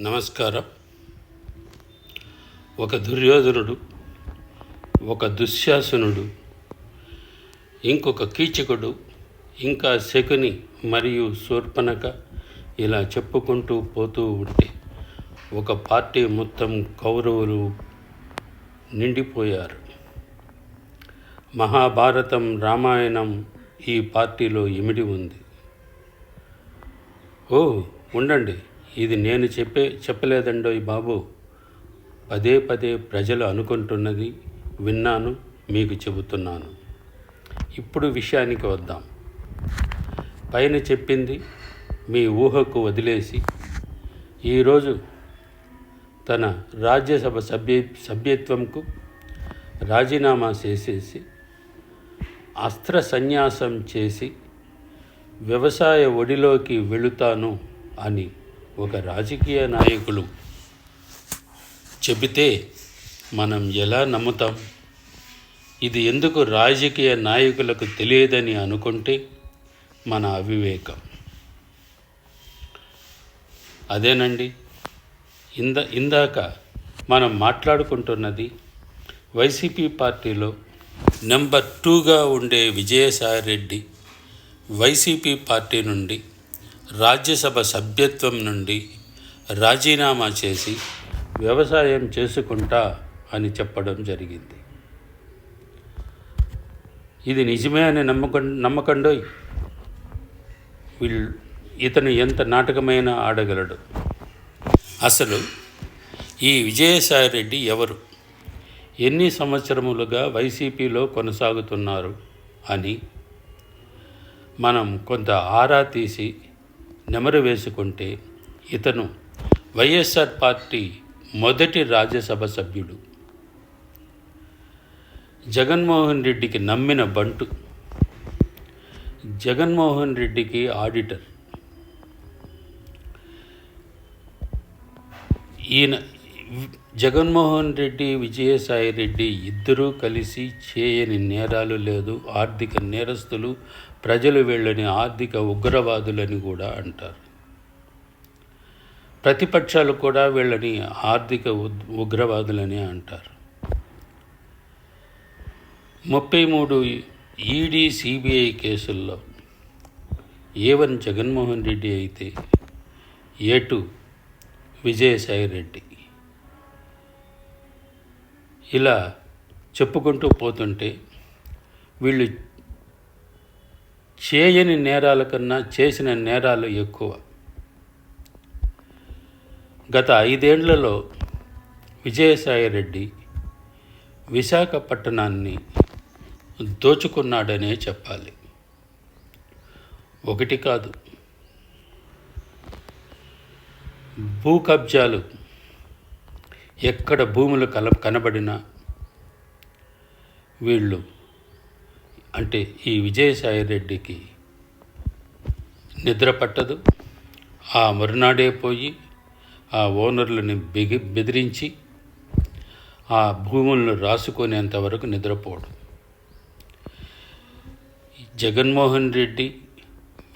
నమస్కారం. ఒక దుర్యోధనుడు ఒక దుశ్శాసనుడు ఇంకొక కీచకుడు ఇంకా శకుని మరియు శూర్పణక ఇలా చెప్పుకుంటూ పోతూ ఉంటే ఒక పార్టీ మొత్తం కౌరవులు నిండిపోయారు. మహాభారతం రామాయణం ఈ పార్టీలో ఇమిడి ఉంది. ఓ ఉండండి. ఇది నేను చెప్పే చెప్పలేదండోయ్ బాబు. పదే పదే ప్రజలు అనుకుంటున్నది విన్నాను మీకు చెబుతున్నాను. ఇప్పుడు విషయానికి వద్దాం. పైన చెప్పింది మీ ఊహకు వదిలేసి ఈరోజు తన రాజ్యసభ సభ్య సభ్యత్వంకు రాజీనామా చేసేసి అస్త్ర సన్యాసం చేసి వ్యవసాయ ఒడిలోకి వెళుతాను అని ఒక రాజకీయ నాయకులు చెబితే మనం ఎలా నమ్ముతాం? ఇది ఎందుకు రాజకీయ నాయకులకు తెలియదని అనుకుంటే మన అవివేకం. అదేనండి ఇంద ఇందాక మనం మాట్లాడుకుంటున్నది వైసీపీ పార్టీలో నెంబర్ టూగా ఉండే విజయసాయి రెడ్డి వైసీపీ పార్టీ నుండి రాజ్యసభ సభ్యత్వం నుండి రాజీనామా చేసి వ్యవసాయం చేసుకుంటా అని చెప్పడం జరిగింది. ఇది నిజమే అని నమ్మకం నమ్మకండోయ్. వీళ్ళు ఇతను ఎంత నాటకమైన ఆడగలడు. అసలు ఈ విజయసాయి రెడ్డి ఎవరు? ఎన్ని సంవత్సరములుగా వైసీపీలో కొనసాగుతున్నారు అని మనం కొంత ఆరా తీసి నెమరు వేసుకుంటే ఇతను వైఎస్ఆర్ పార్టీ మొదటి రాజ్యసభ సభ్యుడు. జగన్మోహన్ రెడ్డికి నమ్మిన బంటు. జగన్మోహన్ రెడ్డికి ఆడిటర్. ఈయన జగన్మోహన్ రెడ్డి విజయసాయి రెడ్డి ఇద్దరూ కలిసి చేయని నేరాలు లేదు. ఆర్థిక నేరస్తులు ప్రజలు వీళ్ళని ఆర్థిక ఉగ్రవాదులని కూడా అంటారు. ప్రతిపక్షాలు కూడా వీళ్ళని ఆర్థిక ఉగ్రవాదులని అంటారు. ముప్పై మూడు ఈడీ సిబిఐ కేసుల్లో ఏ వన్ జగన్మోహన్ రెడ్డి అయితే ఏ టూ విజయసాయి రెడ్డి. ఇలా చెప్పుకుంటూ పోతుంటే వీళ్ళు చేయని నేరాల కన్నా చేసిన నేరాలు ఎక్కువ. గత ఐదేళ్ళలో విజయసాయి రెడ్డి విశాఖపట్టణాన్ని దోచుకున్నాడనే చెప్పాలి. ఒకటి కాదు భూ కబ్జాలు ఎక్కడ భూములు కల కనబడినా వీళ్ళు అంటే ఈ విజయసాయి రెడ్డికి నిద్ర పట్టదు. ఆ మరునాడే పోయి ఆ ఓనర్లని బిగి బెదిరించి ఆ భూములను రాసుకునేంత వరకు నిద్రపోవడం జగన్మోహన్ రెడ్డి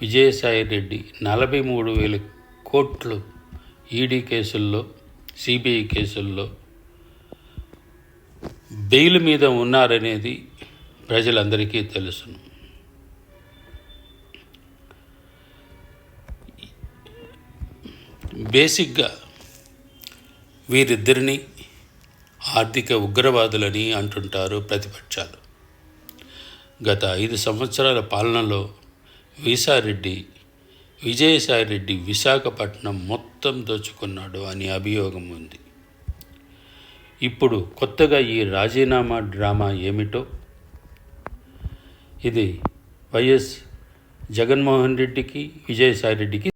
విజయసాయి రెడ్డి నలభై మూడు వేల కోట్లు ఈడీ కేసుల్లో సిబిఐ కేసుల్లో బెయిల్ మీద ఉన్నారనేది ప్రజలందరికీ తెలుసును. బేసిక్గా వీరిద్దరిని ఆర్థిక ఉగ్రవాదులని అంటుంటారు ప్రతిపక్షాలు. గత ఐదు సంవత్సరాల పాలనలో వీసారెడ్డి విజయసాయిరెడ్డి విశాఖపట్నం మొత్తం దోచుకున్నాడు అని అభియోగం ఉంది. ఇప్పుడు కొత్తగా ఈ రాజీనామా డ్రామా ఏమిటో? ఇది వైఎస్ జగన్మోహన్ రెడ్డికి విజయసాయిరెడ్డికి